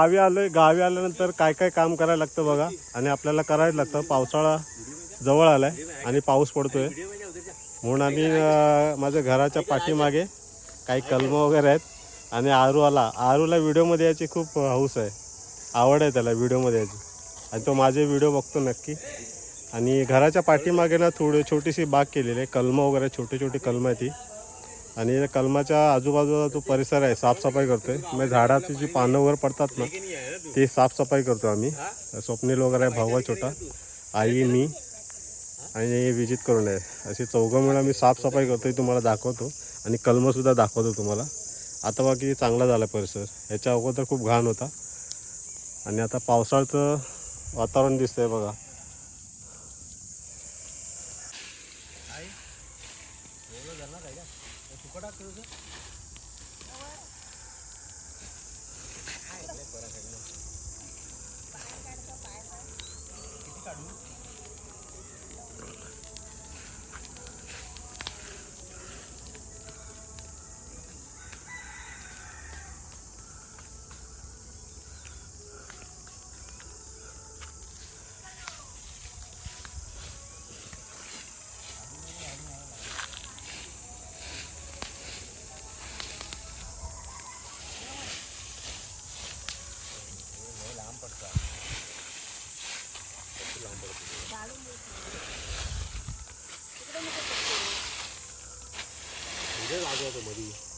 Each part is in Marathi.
गावी आलोय गावी आल्यानंतर काय काय काम करायला लागतं बघा. आणि आपल्याला करायला लागतं. पावसाळा जवळ आलाय आणि पाऊस पडतोय. म्हणून आम्ही माझ्या घराच्या पाठीमागे काही कलम वगैरे आहेत. आणि आरू आला आरूला व्हिडिओमध्ये यायची खूप हौस आहे. आवड आहे त्याला व्हिडिओमध्ये यायची. आणि तो माझे व्हिडिओ बघतो नक्की. आणि घराच्या पाठीमागे ना थोडी छोटीशी बाग केलेली आहे. कलमं वगैरे छोटे छोटे कलमं आहे ती. आणि या कलमाच्या आजूबाजूला जो परिसर आहे साफसफाई करतोय. मग झाडाची जी पानं वगैरे पडतात ना ती साफसफाई करतो आम्ही. स्वप्नील वगैरे आहे, भाऊ आहे छोटा. आई मी आणि विजित करून आहे. अशी चौघं मिळून आम्ही साफसफाई करतोय तुम्हाला दाखवतो. आणि कलमंसुद्धा दाखवतो तुम्हाला. आता बाकी चांगला झाला परिसर. ह्याच्या अगोदर खूप घाण होता. आणि आता पावसाळचं वातावरण दिसतंय बघा. एवढं घालणार आहे का? तुकडा करू का? बरं किती काढू? 你这辣椒怎么的？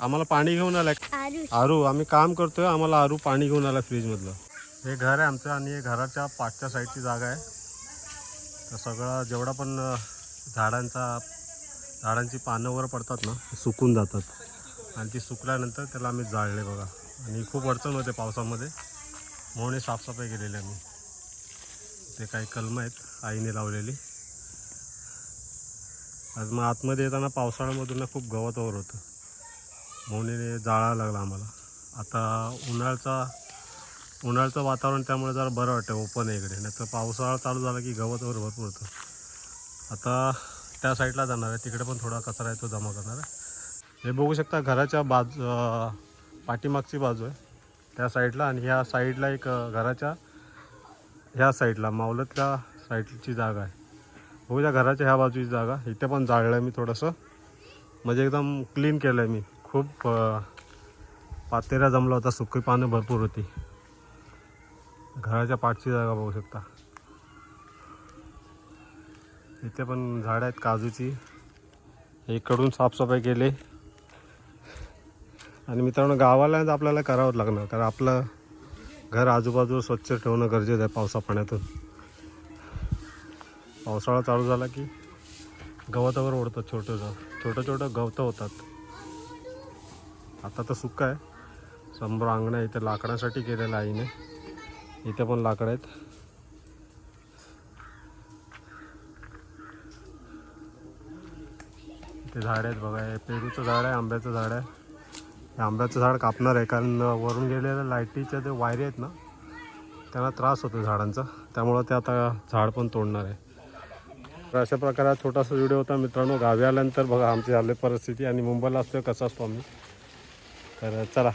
आम्हाला पाणी घेऊन आलाय. आरू. आम्ही काम करतोय आम्हाला आरू पाणी घेऊन आला फ्रीजमधलं. हे घर आहे आमचं आणि हे घराच्या पाठच्या साईडची जागा आहे. तर सगळं जेवढा पण झाडांचा झाडांची पानं वगैरे पडतात ना सुकून जातात. आणि ती सुकल्यानंतर त्याला आम्ही जाळले बघा. आणि खूप अडचण होते पावसामध्ये. म्हणून हे साफसफाई केलेली आम्ही. ते काही कलमं आहेत आईने लावलेली. आज मग आतमध्ये येताना पावसाळ्यामधून खूप गवत वगैरे होतं. मोनीने जाळा जाळायला लागला आम्हाला. आता उन्हाळ्याचा उन्हाळ्याचं वातावरण त्यामुळे जरा बरं वाटतं ओपन आहे इकडे. नाही तर पावसाळा चालू झाला की गवत वगैरे भरपूर होतं आता त्या साईडला जाणार आहे. तिकडे पण थोडा कचरा आहे तो जमा करणार आहे. हे बघू शकता घराच्या बाजू पाठीमागची बाजू आहे. त्या साईडला आणि ह्या साईडला एक घराच्या ह्या साईडला मावलतच्या साईडची जागा आहे. बघूया घराच्या ह्या बाजूची जागा. इथे पण जाळलं आहे मी थोडंसं. म्हणजे एकदम क्लीन केलं आहे मी. खूप पातेरा जमला होता. सुकी पानं भरपूर होती. घराच्या पाठची जागा बघू शकता. इथे पण झाडं आहेत काजूची. इकडून साफसफाई केली. आणि मित्रांनो गावाला आपल्याला करावंच लागणार. कारण आपलं घर आजूबाजूला स्वच्छ ठेवणं गरजेचं आहे पावसा पाण्यातून पावसाळा चालू झाला की गवतावर ओढतात छोटं छोटं छोटं गवतं होतात. आता तर सुक्का आहे. समोर अंगण आहे इथे लाकडासाठी केलेलं आहे आईने. इथे पण लाकडं आहेत. इथे झाड आहेत बघा हे पेरूचं झाड आहे आंब्याचं झाड आहे. हे आंब्याचं झाड कापणार आहे कारण वरून गेलेल्या लाईटीच्या जे वायरी आहेत ना त्यांना त्रास होतो झाडांचा. त्यामुळं ते आता झाड पण तोडणार आहे. तर अशा प्रकारे छोटासा व्हिडिओ होता मित्रांनो. गावी आल्यानंतर बघा आमची झाले परिस्थिती आणि मुंबईला असतो कसा असतो आम्ही तर चला